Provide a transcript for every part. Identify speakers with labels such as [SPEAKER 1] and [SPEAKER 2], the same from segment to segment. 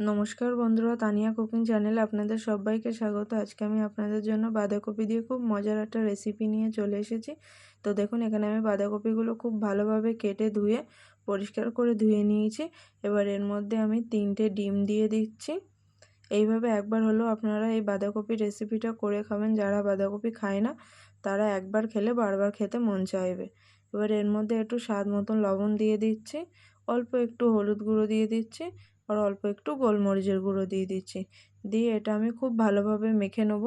[SPEAKER 1] নমস্কার বন্ধুরা, তানিয়া কুকিং চ্যানেলে আপনাদের সবাইকে স্বাগত। আজকে আমি আপনাদের জন্য বাঁধাকপি দিয়ে খুব মজার একটা রেসিপি নিয়ে চলে এসেছি। তো দেখুন, এখানে আমি বাঁধাকপিগুলো খুব ভালোভাবে কেটে ধুয়ে, পরিষ্কার করে ধুয়ে নিয়েছি। এবার এর মধ্যে আমি তিনটে ডিম দিয়ে দিচ্ছি। এইভাবে একবার হলেও আপনারা এই বাঁধাকপির রেসিপিটা করে খাবেন। যারা বাঁধাকপি খায় না, তারা একবার খেলে বারবার খেতে মন চাইবে। এবার এর মধ্যে একটু স্বাদ মতন লবণ দিয়ে দিচ্ছি। অল্প একটু হলুদ গুঁড়ো দিয়ে দিচ্ছি। আর অল্প একটু গোলমরিচের গুঁড়ো দিয়ে দিচ্ছি। দিয়ে এটা আমি খুব ভালোভাবে মেখে নেব।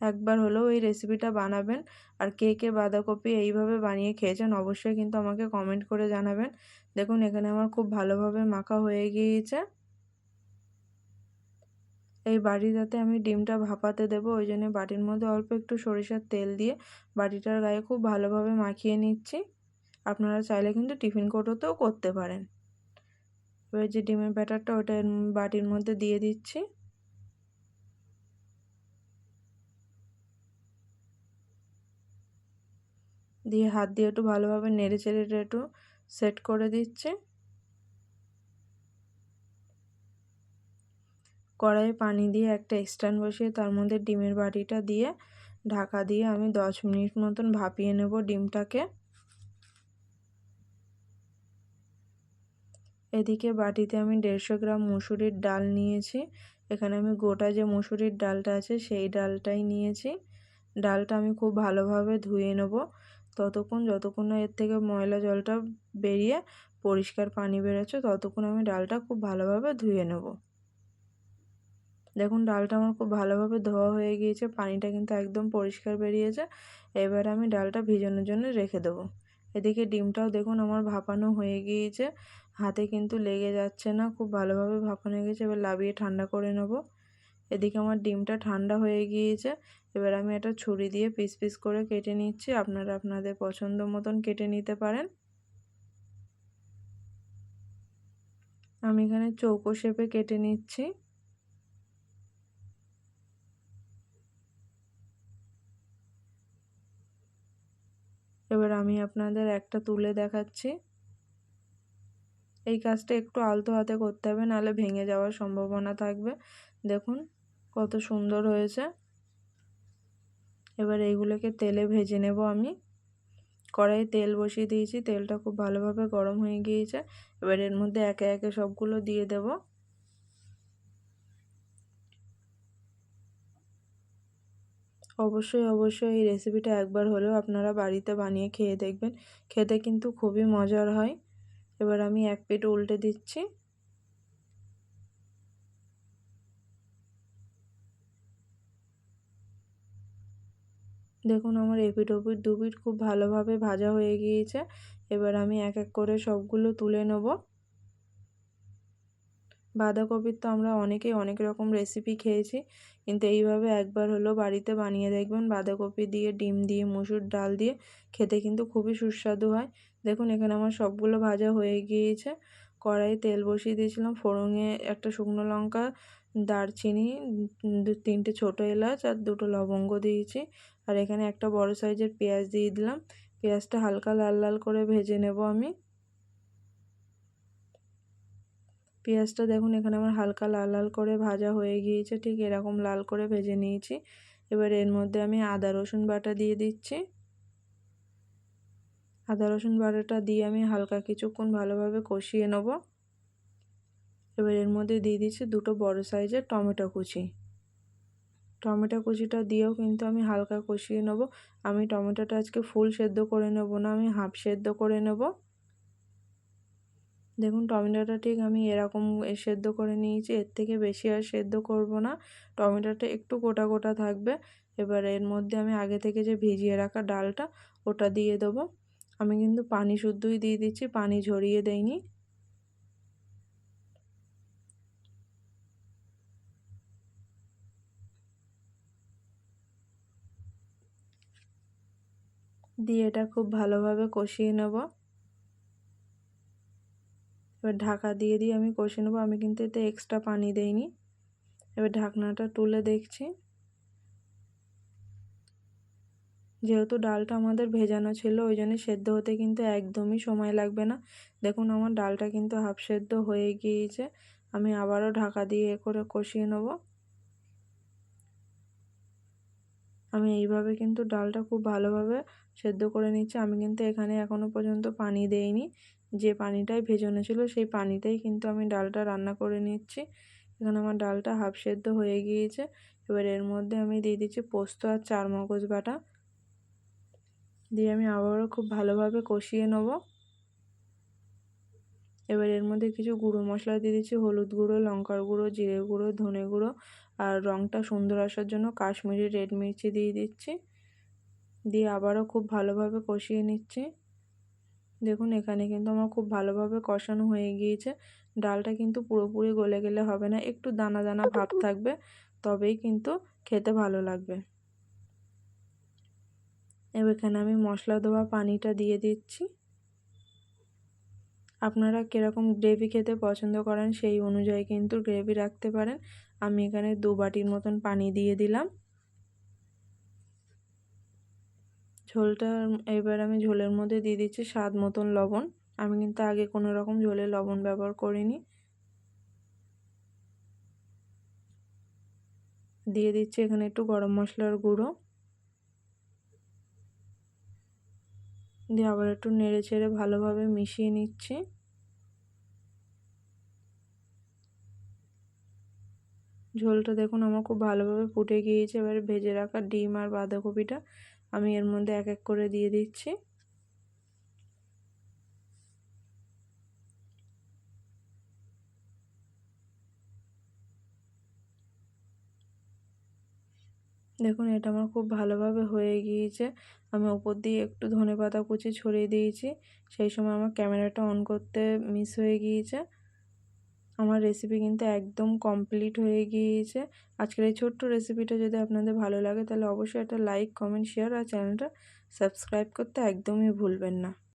[SPEAKER 1] একবার হলেও এই রেসিপিটা বানাবেন। আর কে কে বাঁধাকপি এইভাবে বানিয়ে খেয়েছেন অবশ্যই কিন্তু আমাকে কমেন্ট করে জানাবেন। দেখুন, এখানে আমার খুব ভালোভাবে মাখা হয়ে গিয়েছে। এই বাটিটাতে আমি ডিমটা ভাপাতে দেবো। ওই জন্য বাটির মধ্যে অল্প একটু সরিষার তেল দিয়ে বাটিটার গায়ে খুব ভালোভাবে মাখিয়ে নিচ্ছি। আপনারা চাইলে কিন্তু টিফিন কোটোতেও করতে পারেন। এবার যে ডিমের ব্যাটারটা ওটা বাটির মধ্যে দিয়ে দিচ্ছি। দিয়ে হাত দিয়ে একটু ভালোভাবে নেড়ে চেড়ে একটু সেট করে দিচ্ছি। কড়াইয়ে পানি দিয়ে একটা স্ট্যান্ড বসিয়ে তার মধ্যে ডিমের বাটিটা দিয়ে ঢাকা দিয়ে আমি দশ মিনিট মতন ভাপিয়ে নেব ডিমটাকে। এদিকে বাটিতে আমি দেড়শো গ্রাম মুসুরির ডাল নিয়েছি। এখানে আমি গোটা যে মুসুরির ডালটা আছে, সেই ডালটাই নিয়েছি। ডালটা আমি খুব ভালোভাবে ধুয়ে নেব। ততক্ষণ, যতক্ষণ না এর থেকে ময়লা জলটা বেরিয়ে পরিষ্কার পানি বেরোচ্ছে, ততক্ষণ আমি ডালটা খুব ভালোভাবে ধুয়ে নেব। দেখুন, ডালটা আমার খুব ভালোভাবে ধোয়া হয়ে গিয়েছে, পানিটা কিন্তু একদম পরিষ্কার বেরিয়েছে। এবার আমি ডালটা ভিজানোর জন্য রেখে দেবো। এদিকে ডিমটাও দেখুন আমার ভাপানো হয়ে গিয়েছে। হাতে কিন্তু লেগে যাচ্ছে না, খুব ভালোভাবে ভাপানো হয়ে গেছে। এবার লাভিয়ে ঠান্ডা করে নেব। এদিকে আমার ডিমটা ঠান্ডা হয়ে গিয়েছে। এবার আমি এটা ছুরি দিয়ে পিস পিস করে কেটে নিচ্ছি। আপনারা আপনাদের পছন্দ মতন কেটে নিতে পারেন। আমি এখানে চৌকো শেপে কেটে নিচ্ছি। এবার আমি আপনাদের একটা তুলে দেখাচ্ছি। এই কাজটা একটু আলতো হাতে করতে হবে, নাহলে ভেঙে যাওয়ার সম্ভাবনা থাকবে। দেখুন কত সুন্দর হয়েছে। এবার এইগুলোকে তেলে ভেজে নেব আমি। কড়াই তেল বসিয়ে দিয়েছি, তেলটা খুব ভালোভাবে গরম হয়ে গিয়েছে। এবার এর মধ্যে একে একে সবগুলো দিয়ে দেব। অবশ্যই অবশ্যই এই রেসিপিটা একবার হলেও আপনারা বাড়িতে বানিয়ে খেয়ে দেখবেন। খেতে কিন্তু খুবই মজার হয়। এবার আমি এক পেট উল্টে দিচ্ছি। দেখুন, আমার এপিট ওপিট দুপিট খুব ভালোভাবে ভাজা হয়ে গিয়েছে। এবার আমি এক এক করে সবগুলো তুলে নেব। বাঁধাকপির তো আমরা অনেকেই অনেক রকম রেসিপি খেয়েছি। কিন্তু এইভাবে একবার হলো বাড়িতে বানিয়ে দেখবেন, বাঁধাকপি দিয়ে, ডিম দিয়ে, মুসুর ডাল দিয়ে খেতে কিন্তু খুবই সুস্বাদু হয়। দেখুন, এখানে আমার সবগুলো ভাজা হয়ে গিয়েছে। কড়াই তেল বসিয়ে দিয়েছিলাম ফোড়ঙে একটা শুকনো লঙ্কা, দারচিনি, দু, তিনটে ছোটো এলাচ আর দুটো লবঙ্গ দিয়েছি। আর এখানে একটা বড় সাইজের পেঁয়াজ দিয়ে দিলাম। পেঁয়াজটা হালকা লাল লাল করে ভেজে নেব আমি। পেঁয়াজটা দেখুন, এখানে আমার হালকা লাল লাল করে ভাজা হয়ে গিয়েছে, ঠিক এরকম লাল করে ভেজে নিয়েছি। এবার এর মধ্যে আমি আদা, রসুন বাটা দিয়ে দিচ্ছি। আদা, রসুন বাটাটা দিয়ে আমি হালকা কিছুক্ষণ ভালোভাবে কষিয়ে নেব। এবার এর মধ্যে দিয়ে দিচ্ছি দুটো বড় সাইজের টমেটো কুচি। টমেটো কুচিটা দিয়েও কিন্তু আমি হালকা কষিয়ে নেব। আমি টমেটোটা আজকে ফুল সেদ্ধ করে নেব না, আমি হাফ সেদ্ধ করে নেব। দেখুন টমেটোটা ঠিক আমি এরকম সেদ্ধ করে নিয়েছি, এর থেকে বেশি আর সেদ্ধ করব না। টমেটোটা একটু গোটা গোটা থাকবে, এবার এর মধ্যে আমি আগে থেকে যে ভিজিয়ে রাখা ডালটা ওটা দিয়ে দেবো। আমি কিন্তু পানি শুদ্ধই দিয়ে দিচ্ছি, পানি ঝরিয়ে দেইনি। দিয়ে এটা খুব ভালোভাবে কষিয়ে নেব। এবার ঢাকা দিয়ে দিয়ে আমি কষিয়ে নেব। আমি কিন্তু এতে এক্সট্রা পানি দেইনি। এবার ঢাকনাটা তুলে দেখছি। যেহেতু ডালটা আমাদের ভেজানো ছিল, ওই জন্য সেদ্ধ হতে কিন্তু একদমই সময় লাগবে না। দেখুন, আমার ডালটা কিন্তু হাফ সেদ্ধ হয়ে গিয়েছে। আমি আবারও ঢাকা দিয়ে এ করে কষিয়ে নেব। আমি এইভাবে কিন্তু ডালটা খুব ভালোভাবে সেদ্ধ করে নিচ্ছি। আমি কিন্তু এখানে এখনও পর্যন্ত পানি দেইনি। যে পানিটাই ভেজানো ছিল সেই পানিতেই কিন্তু আমি ডালটা রান্না করে নিচ্ছি। এখানে আমার ডালটা হাফ সেদ্ধ হয়ে গিয়েছে। এবার এর মধ্যে আমি দিয়ে দিচ্ছি পোস্ত আর চার মগজ বাটা। দিয়ে আমি আবারও খুব ভালোভাবে কষিয়ে নেব। এবার এর মধ্যে কিছু গুঁড়ো মশলা দিয়ে দিচ্ছি, হলুদ গুঁড়ো, লঙ্কার গুঁড়ো, জিরে গুঁড়ো, ধনে গুঁড়ো আর রঙটা সুন্দর আসার জন্য কাশ্মীরি রেড মির্চি দিয়ে দিচ্ছি। দিয়ে আবারও খুব ভালোভাবে কষিয়ে নিচ্ছি। দেখুন, এখানে কিন্তু আমার খুব ভালোভাবে কষানো হয়ে গিয়েছে। ডালটা কিন্তু পুরোপুরি গলে গেলে হবে না, একটু দানা দানা ভাব থাকবে, তবেই কিন্তু খেতে ভালো লাগবে। এবার এখানে আমি মশলা দেওয়া পানিটা দিয়ে দিচ্ছি। আপনারা কীরকম গ্রেভি খেতে পছন্দ করেন সেই অনুযায়ী কিন্তু গ্রেভি রাখতে পারেন। আমি এখানে দু বাটির মতন পানি দিয়ে দিলাম। ঝোলটা এবার আমি ঝোলের মধ্যে দিয়ে দিচ্ছি স্বাদ মতন লবণ। আমি কিন্তু আগে কোনো রকম ঝোলে লবণ ব্যবহার করিনি। দিয়ে দিচ্ছি এখানে একটু গরম মশলার গুঁড়ো। দিয়ে আবার একটু নেড়ে চেড়ে ভালোভাবে মিশিয়ে নিচ্ছি। ঝোলটা দেখুন আমার খুব ভালোভাবে ফুটে গিয়েছে। এবারে ভেজে রাখা ডিম আর বাঁধাকপিটা আমি এর মধ্যে এক এক করে দিয়ে দিচ্ছি। দেখুন, এটা আমার খুব ভালোভাবে হয়ে গিয়েছে। আমি ওপর দিয়ে একটু ধনে পাতা কুচি ছড়িয়ে দিয়েছি। সেই সময় আমার ক্যামেরাটা অন করতে মিস হয়ে গিয়েছে। আমার রেসিপি কিন্তু একদম কমপ্লিট হয়ে গিয়েছে। আজকের এই ছোট্ট রেসিপিটা যদি আপনাদের ভালো লাগে, তাহলে অবশ্যই একটা লাইক কমেন্ট শেয়ার আর চ্যানেলটা সাবস্ক্রাইব করতে একদমই ভুলবেন না।